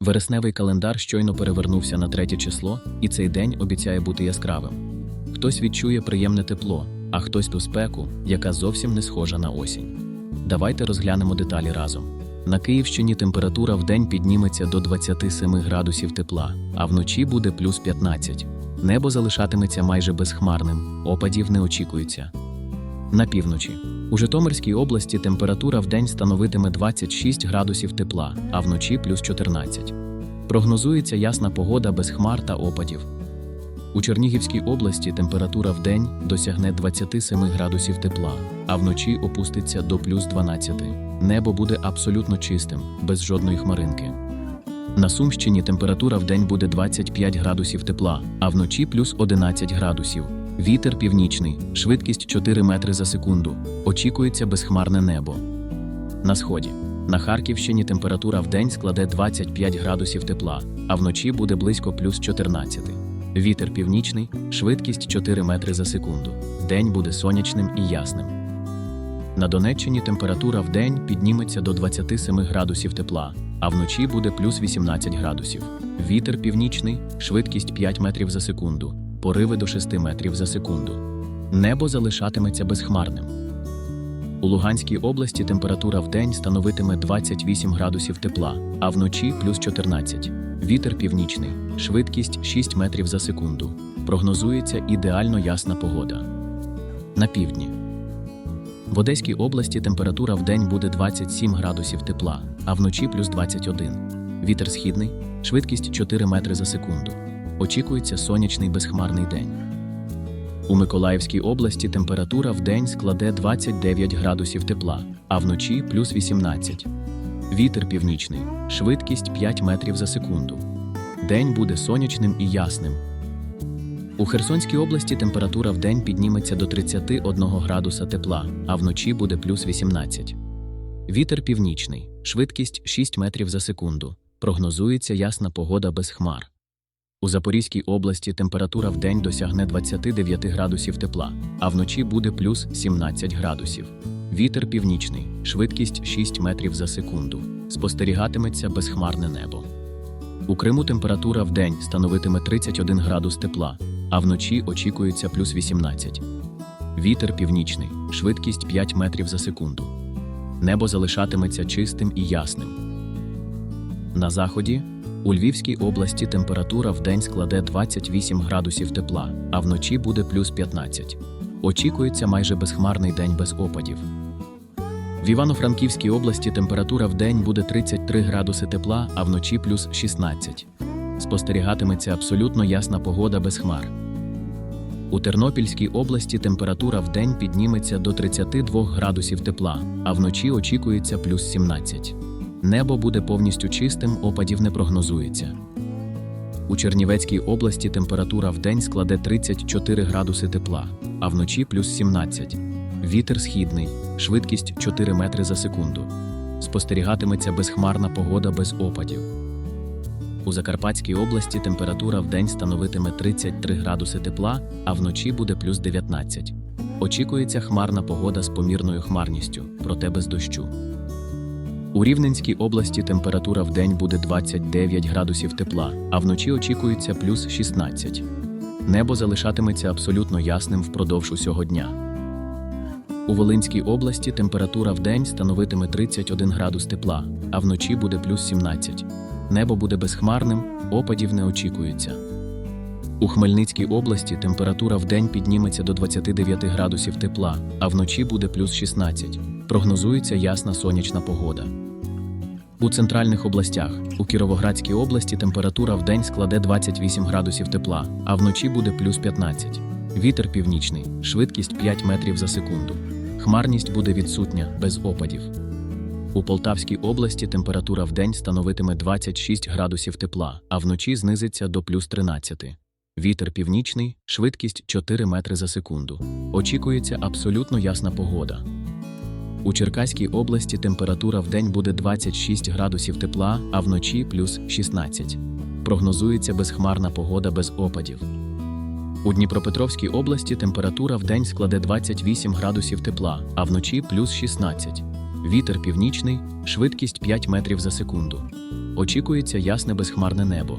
Вересневий календар щойно перевернувся на третє число, і цей день обіцяє бути яскравим. Хтось відчує приємне тепло, а хтось ту спеку, яка зовсім не схожа на осінь. Давайте розглянемо деталі разом. На Київщині температура в день підніметься до 27 градусів тепла, а вночі буде плюс 15. Небо залишатиметься майже безхмарним, опадів не очікується. На півночі. У Житомирській області температура в день становитиме 26 градусів тепла, а вночі плюс 14. Прогнозується ясна погода без хмар та опадів. У Чернігівській області температура в день досягне 27 градусів тепла, а вночі опуститься до плюс 12. Небо буде абсолютно чистим, без жодної хмаринки. На Сумщині температура в день буде 25 градусів тепла, а вночі плюс 11 градусів. Вітер північний, швидкість 4 метри за секунду. Очікується безхмарне небо. На сході. На Харківщині температура в день складе 25 градусів тепла, а вночі буде близько плюс 14. Вітер північний, швидкість 4 метри за секунду. День буде сонячним і ясним. На Донеччині температура в день підніметься до 27 градусів тепла, а вночі буде плюс 18 градусів. Вітер північний, швидкість 5 метрів за секунду, пориви до 6 метрів за секунду. Небо залишатиметься безхмарним. У Луганській області температура в день становитиме 28 градусів тепла, а вночі плюс 14. Вітер північний, швидкість 6 метрів за секунду. Прогнозується ідеально ясна погода. На півдні. В Одеській області температура в день буде 27 градусів тепла, а вночі плюс 21. Вітер східний, швидкість 4 метри за секунду. Очікується сонячний безхмарний день. У Миколаївській області температура в день складе 29 градусів тепла, а вночі плюс 18. Вітер північний, швидкість 5 метрів за секунду. День буде сонячним і ясним. У Херсонській області температура в день підніметься до 31 градуса тепла, а вночі буде плюс 18. Вітер північний, швидкість 6 метрів за секунду. Прогнозується ясна погода без хмар. У Запорізькій області температура в день досягне 29 градусів тепла, а вночі буде плюс 17 градусів. Вітер північний, швидкість 6 метрів за секунду. Спостерігатиметься безхмарне небо. У Криму температура в день становитиме 31 градус тепла, а вночі очікується плюс 18. Вітер північний, швидкість 5 метрів за секунду. Небо залишатиметься чистим і ясним. На заході у Львівській області температура в день складе 28 градусів тепла, а вночі буде плюс 15. Очікується майже безхмарний день без опадів. В Івано-Франківській області температура в день буде 33 градуси тепла, а вночі плюс 16. Спостерігатиметься абсолютно ясна погода без хмар. У Тернопільській області температура в день підніметься до 32 градусів тепла, а вночі очікується плюс 17. Небо буде повністю чистим, опадів не прогнозується. У Чернівецькій області температура в день складе 34 градуси тепла, а вночі плюс 17. Вітер східний, швидкість 4 метри за секунду. Спостерігатиметься безхмарна погода без опадів. У Закарпатській області температура в день становитиме 33 градуси тепла, а вночі буде плюс 19. Очікується хмарна погода з помірною хмарністю, проте без дощу. У Рівненській області температура в день буде 29 градусів тепла, а вночі очікується плюс 16. Небо залишатиметься абсолютно ясним впродовж усього дня. У Волинській області температура в день становитиме 31 градус тепла, а вночі буде плюс 17. Небо буде безхмарним, опадів не очікується. У Хмельницькій області температура в день підніметься до 29 градусів тепла, а вночі буде плюс 16. Прогнозується ясна сонячна погода. У центральних областях у Кіровоградській області температура в день складе 28 градусів тепла, а вночі буде плюс 15. Вітер північний, швидкість 5 метрів за секунду. Хмарність буде відсутня без опадів. У Полтавській області температура в день становитиме 26 градусів тепла, а вночі знизиться до плюс 13. Вітер північний, швидкість 4 метри за секунду. Очікується абсолютно ясна погода. У Черкаській області температура в день буде 26 градусів тепла, а вночі плюс 16. Прогнозується безхмарна погода без опадів. У Дніпропетровській області температура в день складе 28 градусів тепла, а вночі плюс 16. Вітер північний, швидкість 5 метрів за секунду. очікується ясне безхмарне небо.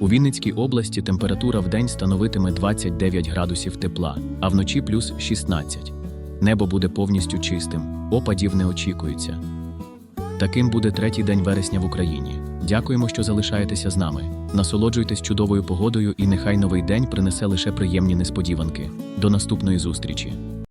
У Вінницькій області температура вдень становитиме 29 градусів тепла, а вночі плюс 16. Небо буде повністю чистим, опадів не очікується. Таким буде третій день вересня в Україні. Дякуємо, що залишаєтеся з нами. Насолоджуйтесь чудовою погодою, і нехай новий день принесе лише приємні несподіванки. До наступної зустрічі!